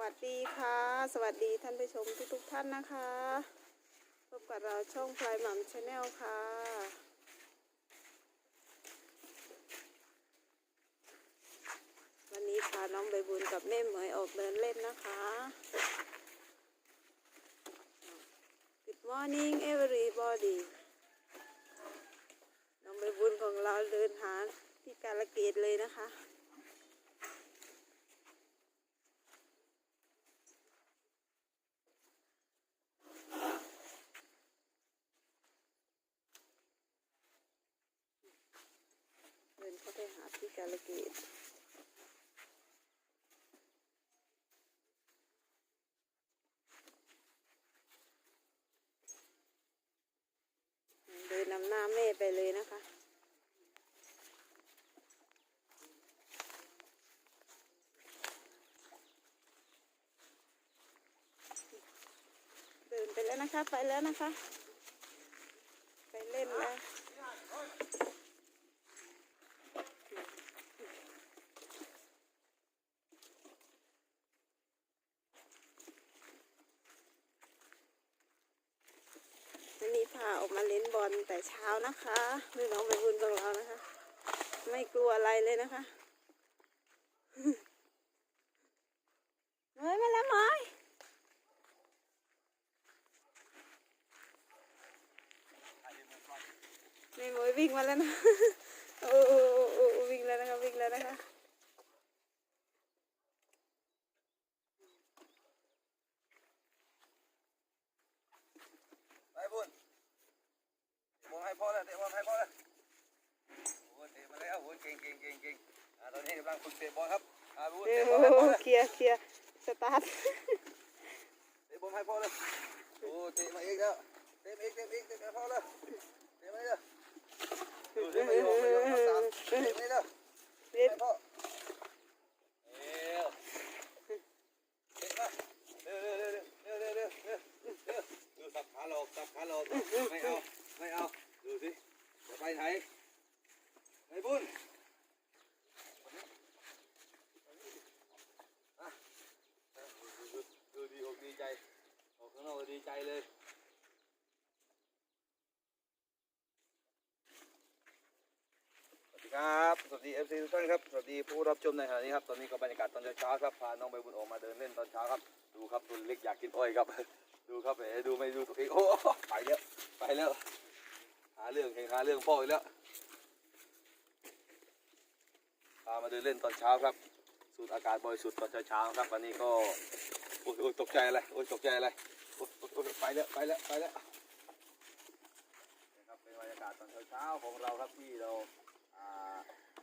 วัสดีค่ะ สวัสดีท่านผู้ชมทุกๆท่านนะคะพบกับเราช่องพลายหม่ำชาแนลค่ะ วันนี้พาน้องใบบุญกับแม่เหมยออกเดินเล่นนะคะ Good morning everybody น้องใบบุญของเราเดินหาที่กาลเกตเลยนะคะ เดินเข้าไปหาที่กาลเกตเดินนำหน้าแม่ไปเลยนะคะเดินไปแล้วนะคะ ไปแล้วนะคะ ไปเล่นแล้ว วันนี้พาออกมาเล่นบอลแต่เช้านะคะนี่น้องใบบุญของเรานะคะ ไม่กลัวอะไรเลยนะคะเฮ้ยมาแล้วมอยนี่มอยวิ่งมาแล้วนะ โอ้โอ้โอ้โอ้โอ้วิ่งแล้วนะคะวิ่งแล้วนะคะ ฝึกเตะบอลครับอาวุธเตะบอลเลยเคลียเคลียสตาร์ทเตะบอลให้พ่อเลยโอ้เตะมาเองแล้วเตะเองเตะเองเตะพ่อเลยเตะมาเลยดูสิไม่ยอมไม่ยอมาำตามเตะมาเลยเตะพ่อสับขาหลอกสับขาหลอกไม่เอาไม่เอาดูสิจะไปไหนไอ้บุญ ตอนนี้ก็บรรยากาศตอนเช้าๆครับพาน้องใบบุญออกมาเดินเล่นตอนเช้าครับ ดูครับตัวเล็กอยากกินอ้อยครับ ดูครับแหมดูไม่ดูตัวเองโอ้ไปแล้วไปแล้วหาเรื่องแข่งหาเรื่องพ่ออีกแล้วพามาเดินเล่นตอนเช้าครับ สูดอากาศบริสุทธิ์ตอนเช้าๆครับวันนี้ก็โอ้ยโอ้ยตกใจอะไรโอ้ยตกใจอะไรไปแล้วไปแล้วไปแล้วนี่ครับเป็นบรรยากาศตอนเช้าๆของเราครับที่เรา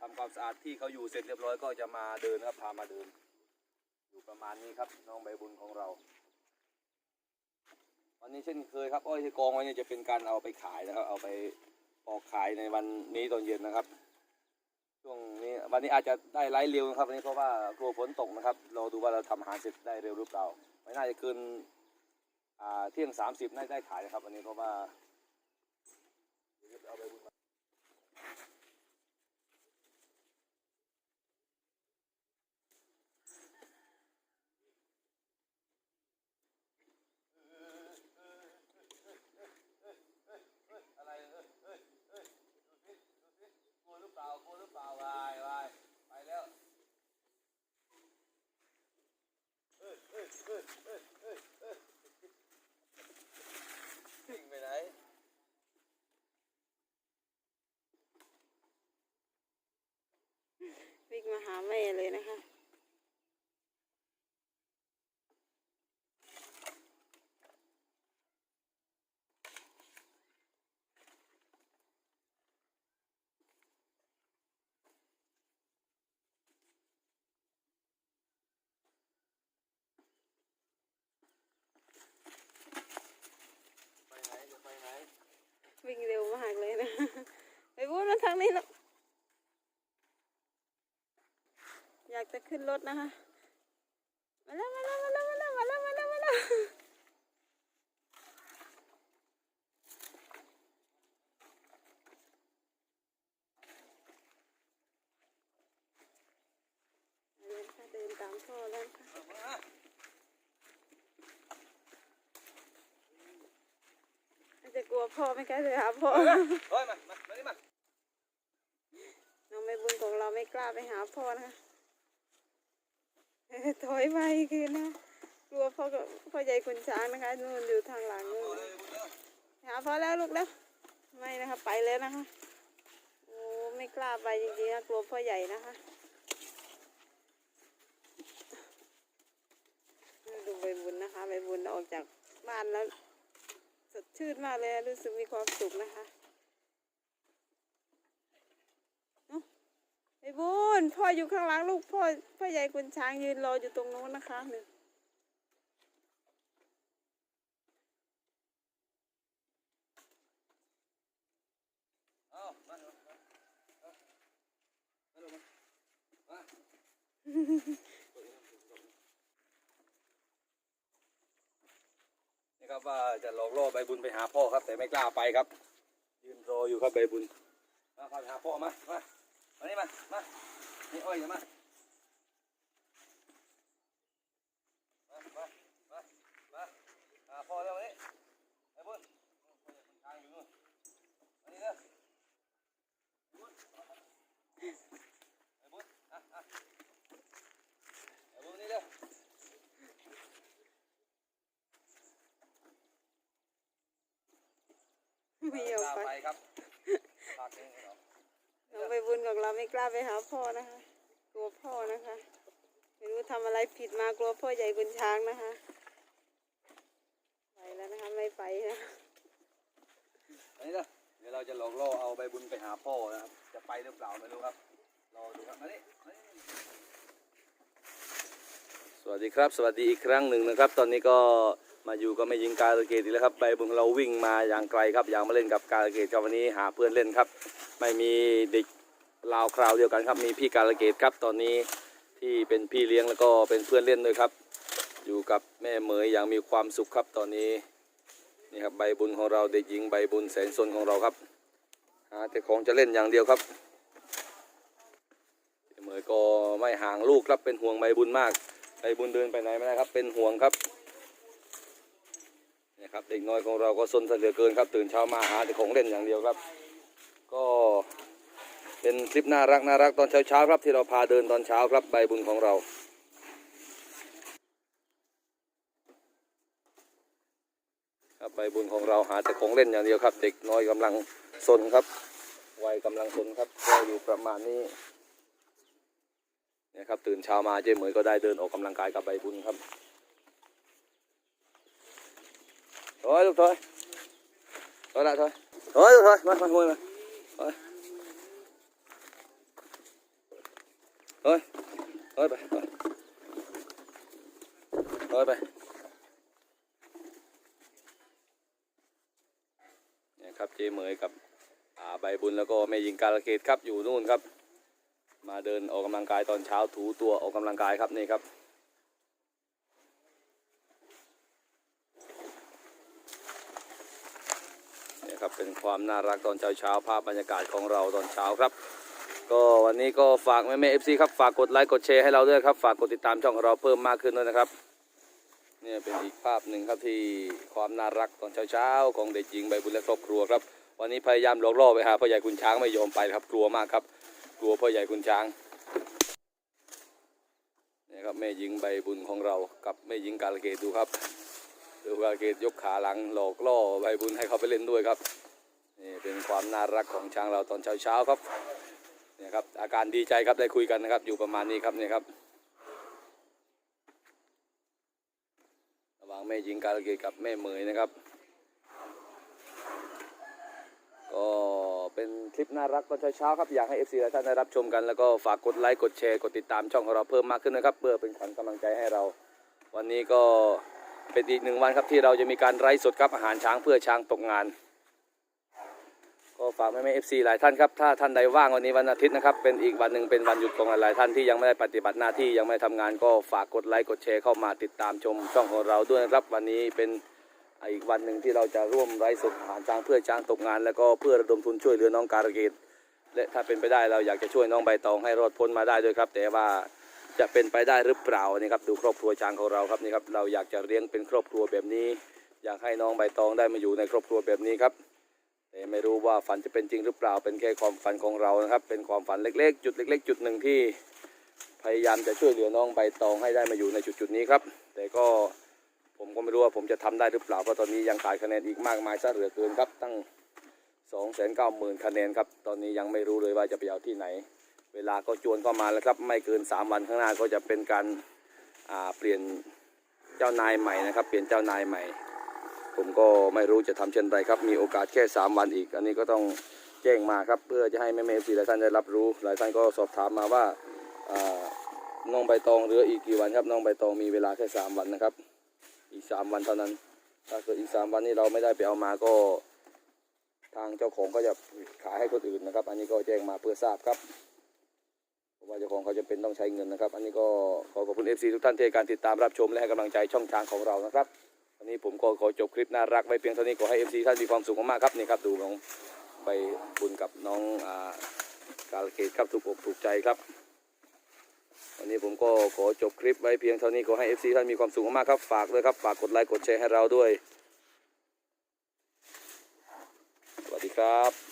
ทำความสะอาดที่เขาอยู่เสร็จเรียบร้อยก็จะมาเดินครับพามาเดิน อยู่ประมาณนี้ครับน้องใบบุญของเราวันนี้เช่นเคยครับอ้อยที่กองไว้เนี่ยจะเป็นการเอาไปขายนะครับ เอาไปออกขายในวันนี้ตอนเย็นนะครับ ช่วงนี้วันนี้อาจจะได้ไลฟ์เร็วนะครับวันนี้เพราะว่ากลัวฝนตกนะครับ เราดูว่าเราทำอาหารเสร็จได้เร็วหรือเปล่าไม่น่าจะเกินเที่ยงสามสิบน่าจะได้ขายนะครับวันนี้เพราะว่าเดี๋ยวจะเอาไปบุญมาอะไรเอ้ยเอ้ยเอ้ยดูสิดูสิกลัวหรือเปล่ากลัวหรือเปล่าวายวายไปแล้ว วิ่งไปไหน วิ่ง มาหาแม่เลยนะคะไปไหนจะไปไหนวิ่งเร็วมากเลยนะ ไปพูดมาทางนี้แล้วากจะขึ้นรถนะคะ มาแล้วมาแล้วมาแล้วมาแล้วมาแล้วมาแล้วมาแล้วอนตามพ่อแล้วค่ะจะกลัวพ่อไม่กล้าเลยค่ะพ่อน้องไม่บุญของเราไม่กล้าไปหาพ่อนะคะ ถอยไปคืนนะกลัวพ่อพ่อใหญ่คุณช้างนะคะนู่นอยู่ทางหลังนู่นหาพ่อแล้วลูกแล้วไม่นะคะไปแล้วนะคะโอ้ไม่กล้าไปจริงๆนะกลัวพ่อใหญ่นะคะดูใบบุญนะคะใบบุญออกจากบ้านแล้วสดชื่นมากเลยรู้สึกมีความสุขนะคะเอ้าใบบุญพ่ออยู่ข้างหลังลูกพ่อพ่อใหญ่คุณช้างยืนรออยู่ตรงนู้นนะคะหนึ่งเอามามามามามานี่ครับว่าจะหลอกล่อใบบุญไปหาพ่อครับ แต่ไม่กล้าไปครับ ยืนรออยู่ครับใบบุญมาพาไปหาพ่อมามามานี่มามา นี่อ้อยอย่ามามามามามาหาพอแล้ววันนี้บบุญทางอยู่นู่นมานี่เด้อไอ้บุญอะอะไอ้บุญนี่เร็วไม่ยอาไปครับฝากเองเหรอ น้องใบบุญของเราไม่กล้าไปหาพ่อนะคะ กลัวพ่อนะคะ ไม่รู้ทำอะไรผิดมากลัวพ่อใหญ่บุญช้างนะคะ ไปแล้วนะคะไม่ไปนะอันนี้เด้อเดี๋ยวเราจะหลอกล่อเอาใบบุญไปหาพ่อนะครับ จะไปหรือเปล่าไม่รู้ครับ รอดูครับมานี่มานี่สวัสดีครับ สวัสดีอีกครั้งหนึ่งนะครับ ตอนนี้ก็มาอยู่ก็ไม่ยิงการะเกดอีกแล้วครับใบบุญเราวิ่งมาอย่างไกลครับ อยากมาเล่นกับการะเกดครับวันนี้หาเพื่อนเล่นครับ ไม่มีเด็ก ลาวคราวเดียวกันครับ มีพี่การะเกดครับ ตอนนี้ที่เป็นพี่เลี้ยงแล้วก็เป็นเพื่อนเล่นด้วยครับ อยู่กับแม่เหมยอย่างมีความสุขครับตอนนี้นี่ครับใบบุญของเราเด็กหญิงใบบุญแสนสนของเราครับหาแต่ของจะเล่นอย่างเดียวครับเหมยก็ไม่ห่างลูกครับเป็นห่วงใบบุญมากใบบุญเดินไปไหนไม่ได้ครับ เป็นห่วงครับนี่ครับเด็กน้อยของเราก็สนซะเหลือเกินครับ ตื่นเช้ามาหาแต่ของเล่นอย่างเดียวครับ ก็ เป็นคลิปน่ารักน่ารักตอนเช้าๆครับ ที่เราพาเดินตอนเช้าครับใบบุญของเราครับใบบุญของเราหาแต่ของเล่นอย่างเดียวครับ เด็กน้อยกำลังสนครับวัยกำลังสนครับก็อยู่ประมาณนี้นี่ยครับตื่นเช้ามาเจ๊เหมยก็ได้เดินออกกำลังกายกับใบบุญครับถอยลูกถอยถอยละถอยถอยลูกถอยมามาห่วยมาถอย ถอยถอยไปถอยถอยไปเนี่ยครับเจเหมยกับอาใบบุญแล้วก็แม่ยิงการะเกดครับอยู่นู่นครับ มาเดินออกกำลังกายตอนเช้าถูตัวออกกำลังกายครับนี่ครับเนี่ยครับเป็นความน่ารักตอนเช้าเช้าภาพบรรยากาศของเราตอนเช้าครับ ก็วันนี้ก็ฝากแม่แม่เอฟซีครับฝากกดไลค์กดแชร์ให้เราด้วยครับ ฝากกดติดตามช่องของเราเพิ่มมากขึ้นด้วยนะครับเนี่ยเป็นอีกภาพหนึ่งครับที่ความน่ารักตอนเช้าๆของเด็กหญิงใบบุญและครอบครัวครับ วันนี้พยายามหลอกล่อไปหาพ่อใหญ่คุณช้างไม่ยอมไปครับ กลัวมากครับ กลัวพ่อใหญ่คุณช้างเนี่ยครับแม่หญิงใบบุญของเรากับแม่หญิงกาลเกตดูครับดูกาลเกตยกขาหลังหลอกล่อใบบุญให้เขาไปเล่นด้วยครับนี่เป็นความน่ารักของช้างเราตอนเช้าๆครับ เนี่ยครับอาการดีใจครับได้คุยกันนะครับ อยู่ประมาณนี้ครับเนี่ยครับ ระหว่างแม่หญิงการเกดกับแม่เหมยนะครับ ก็เป็นคลิปน่ารักตอนเช้าๆครับอยากให้ FC หลายท่านได้รับชมกันแล้วก็ฝากกดไลค์กดแชร์กดติดตามช่องของเราเพิ่มมากขึ้นนะครับ เพื่อเป็นขวัญกำลังใจให้เรา วันนี้ก็เป็นอีกหนึ่งวันครับที่เราจะมีการไลฟ์สดครับอาหารช้างเพื่อช้างตกงาน ก็ฝากแม่แม่เอฟซีหลายท่านครับถ้าท่านใดว่างวันนี้วันอาทิตย์นะครับเป็นอีกวันหนึ่งเป็นวันหยุดของหลายท่านที่ยังไม่ได้ปฏิบัติหน้าที่ยังไม่ได้ทำงานก็ฝากกดไลค์กดแชร์เข้ามาติดตามชมช่องของเราด้วยนะครับวันนี้เป็นอีกวันหนึ่งที่เราจะร่วมไลฟ์สดผ่านช้างเพื่อช้างตกงาน แล้วก็เพื่อระดมทุนช่วยเหลือน้องการเกดและถ้าเป็นไปได้เราอยากจะช่วยน้องใบตองให้รอดพ้นมาได้ด้วยครับ แต่ว่าจะเป็นไปได้หรือเปล่านี่ครับดูครอบครัวช้างของเราครับนี่ครับเราอยากจะเลี้ยงเป็นครอบครัวแบบนี้ อยากให้น้องใบตองได้มาอยู่ในครอบครัวแบบนี้ครับ แต่ไม่รู้ว่าฝันจะเป็นจริงหรือเปล่าเป็นแค่ความฝันของเรานะครับ เป็นความฝันเล็กๆ จุดเล็ก ๆ จุดหนึ่งที่พยายามจะช่วยเหลือน้องใบตองให้ได้มาอยู่ในจุดๆนี้ครับ แต่ก็ผมก็ไม่รู้ว่าผมจะทำได้หรือเปล่าเพราะตอนนี้ยังขาดคะแนนอีกมากมายซะเหลือเกินครับ ตั้ง2 9 0 0 0 0คะแนนครับ ตอนนี้ยังไม่รู้เลยว่าจะไปเอาที่ไหน เวลาก็จวนเข้ามาแล้วครับ ไม่เกิน 3 วันข้างหน้าก็จะเป็นการเปลี่ยนเจ้านายใหม่นะครับ เปลี่ยนเจ้านายใหม่ ผมก็ไม่รู้จะทำเช่นไรครับ มีโอกาสแค่ 3 วันอีก อันนี้ก็ต้องแจ้งมาครับ เพื่อจะให้แม่เมฟซีหลายท่านได้รับรู้ หลายท่านก็สอบถามมาว่าน้องใบตองเหลืออีกกี่วันครับน้องใบตองมีเวลาแค่ 3 วันนะครับ อีก 3 วันเท่านั้น ถ้าเกิดอีก 3 วันนี้เราไม่ได้ไปเอามาก็ ทางเจ้าของก็จะขายให้คนอื่นนะครับ อันนี้ก็แจ้งมาเพื่อทราบครับเพราะว่าเจ้าของเขาจะเป็นต้องใช้เงินนะครับ อันนี้ก็ขอขอบคุณ FC ทุกท่านที่การติดตามรับชมและให้กำลังใจช่องทางของเรานะครับ วันนี้ผมก็ขอจบคลิปน่ารักไว้เพียงเท่านี้ขอให้ FC ท่านมีความสุขมากๆครับนี่ครับดูน้องไปบุญกับน้องอากาลเกตครับถูกอกถูกใจครับ วันนี้ผมก็ขอจบคลิปไว้เพียงเท่านี้ขอให้ FC ท่านมีความสุขมากๆครับฝากด้วยครับฝากกดไลค์กดแชร์ให้เราด้วย สวัสดีครับ